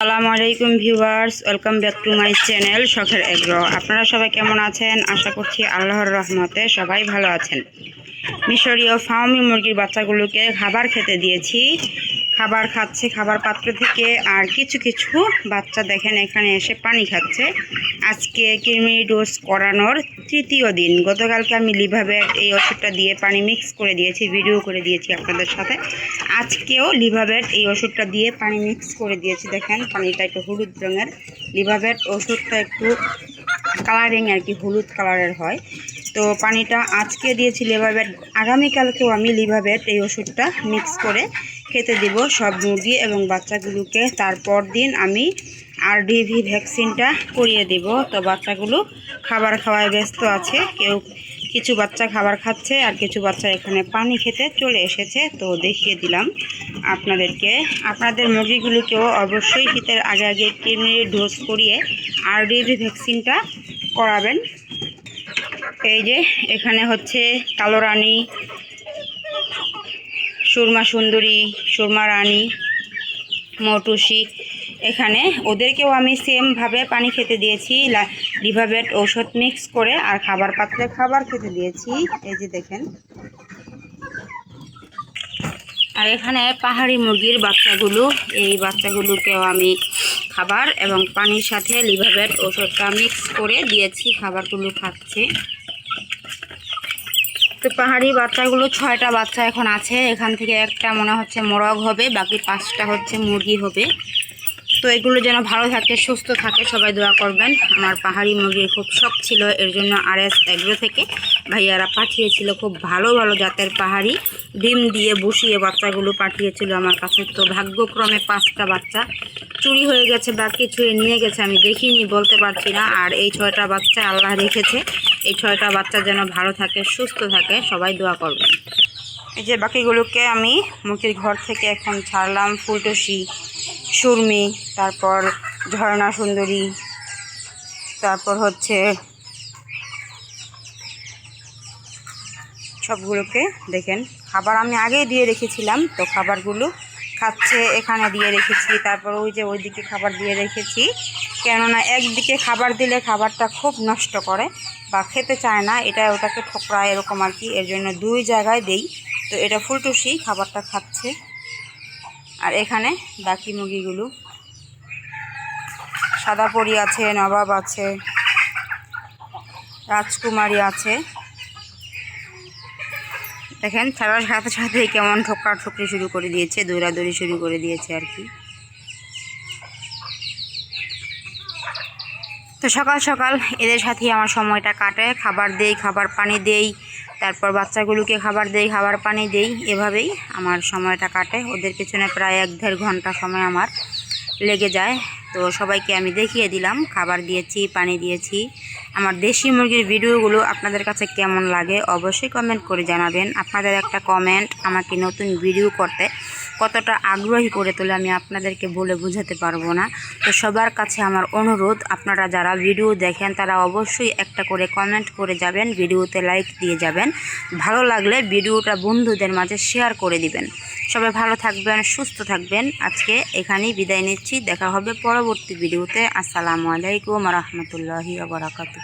আসসালামু আলাইকুম viewers, welcome back to my channel শখের এগ্রো। আপনারা সবাই কেমন আছেন? আশা করছি আল্লাহর রহমতে সবাই ভালো আছেন। মিশরীয় ফাউমি মুরগির বাচ্চাগুলোকে খাবার খেতে দিয়েছি। খাবার খাচ্ছে, খাবার পাত্র থেকে আর কিছু কিছু বাচ্চা দেখেন এখানে এসে পানি খাচ্ছে। আজকে কৃমি ডোজ করানোর তৃতীয় দিন। গতকালকে আমি লিভাবেট এই ওষুধটা দিয়ে পানি মিক্স করে দিয়েছি, ভিডিও করে দিয়েছি আপনাদের সাথে। আজকেও লিভাবেট এই ওষুধটা দিয়ে পানি মিক্স করে দিয়েছি। দেখেন পানিটা একটু হলুদ রঙের। লিভাবেট ওষুধটা একটু কালারিং আর কি হলুদ কালারের হয়। তো পানিটা আজকে দিয়েছি লিভাবেট আগামীকালকেও আমি লিভাবেট এই ওষুধটা মিক্স করে খেতে দিব সব মুরগি এবং বাচ্চাগুলোকে। তারপর দিন আমি আর ডিভি ভ্যাকসিনটা করিয়ে দিব। তো বাচ্চাগুলো খাবার খাওয়ায় ব্যস্ত আছে। কেউ কিছু বাচ্চা খাবার খাচ্ছে আর কিছু বাচ্চা এখানে পানি খেতে চলে এসেছে। তো দেখিয়ে দিলাম আপনাদেরকে। আপনাদের মুরগিগুলোকেও অবশ্যই শীতের আগে আগে কৃমির ডোজ করিয়ে আর ডিভি ভ্যাকসিনটা করাবেন। এই যে এখানে হচ্ছে কালো রানী সুরমা সুন্দরী, সুরমা রানী, মটুসি। এখানে ওদেরকেও আমি সেমভাবে পানি খেতে দিয়েছি লিভাবেট ঔষধ মিক্স করে আর খাবার পাতলে খাবার খেতে দিয়েছি। এই যে দেখেন। আর এখানে পাহাড়ি মুরগির বাচ্চাগুলো, এই বাচ্চাগুলোকেও আমি খাবার এবং পানির সাথে লিভাবেট ওষুধটা মিক্স করে দিয়েছি, খাবারগুলো খাচ্ছে। তো পাহাড়ি বাচ্চাগুলো ছয়টা বাচ্চা এখন আছে। এখান থেকে একটা মনে হচ্ছে মোরগ হবে, বাকি পাঁচটা হচ্ছে মুরগি হবে। তো এগুলো যেন ভালো থাকে, সুস্থ থাকে, সবাই দোয়া করবেন। আমার পাহাড়ি মুরগির খুব শখ ছিল, এর জন্য আর এস এগ্রো থেকে ভাইয়ারা পাঠিয়েছিল খুব ভালো ভালো জাতের পাহাড়ি। ডিম দিয়ে বসিয়ে বাচ্চাগুলো পাঠিয়েছিল আমার কাছে। তো ভাগ্যক্রমে পাঁচটা বাচ্চা চুরি হয়ে গেছে বা কিছু নিয়ে গেছে, আমি দেখিনি, বলতে পারছি না। আর এই ছয়টা বাচ্চা আল্লাহ রেখেছে, এই ছয়টা বাচ্চা যেন ভালো থাকে, সুস্থ থাকে, সবাই দোয়া করবেন। এই যে বাকিগুলোকে আমি মুরগির ঘর থেকে এখন ছাড়লাম, ফুলটসি সুরমি তারপর ঝর্ণা সুন্দরী, তারপর হচ্ছে সবগুলোকে দেখেন। খাবার আমি আগেই দিয়ে রেখেছিলাম, তো খাবারগুলো খাচ্ছে, এখানে দিয়ে রেখেছি, তারপর ওই যে ওইদিকে খাবার দিয়ে রেখেছি। কেননা একদিকে খাবার দিলে খাবারটা খুব নষ্ট করে বা খেতে চায় না, এটা ওটাকে ঠোকরায় এরকম আর কি, এর জন্য দুই জায়গায় দেই, তো এটা ফুলটুসি খাবারটা খাচ্ছে। আর এখানে বাকি মুরগিগুলো। সাদা পরি আছে, নবাব আছে, রাজকুমারী আছে। দেখেন ছাড়ার সাথে সাথে কেমন ঠোকরা ঠুকরি শুরু করে দিয়েছে, দৌড়াদৌড়ি শুরু করে দিয়েছে আর কি। তো সকাল সকাল এদের সাথেই আমার সময়টা কাটে। খাবার দেই, খাবার পানি দেই তারপর বাচ্চাগুলোকে খাবার দেই, খাবার পানি দেই, এভাবেই আমার সময়টা কাটে। ওদের পেছনে প্রায় এক দেড় ঘণ্টা সময় আমার লেগে যায়। তো সবাইকে আমি দেখিয়ে দিলাম, খাবার দিয়েছি, পানি দিয়েছি। আমার দেশি মুরগির ভিডিওগুলো আপনাদের কাছে কেমন লাগে অবশ্যই কমেন্ট করে জানাবেন। আপনাদের একটা কমেন্ট আমাকে নতুন ভিডিও করতে কতটা আগ্রহী করে তোলে আমি আপনাদেরকে বলে বোঝাতে পারব না। তো সবার কাছে আমার অনুরোধ, আপনারা যারা ভিডিও দেখেন তারা অবশ্যই একটা করে কমেন্ট করে যাবেন, ভিডিওতে লাইক দিয়ে যাবেন। ভালো লাগলে ভিডিওটা বন্ধুদের মাঝে শেয়ার করে দিবেন। সবাই ভালো থাকবেন, সুস্থ থাকবেন। আজকে এখানেই বিদায় নিচ্ছি, দেখা হবে পরবর্তী ভিডিওতে। আসসালামু আলাইকুম রহমতুল্লাহি বারাকাতু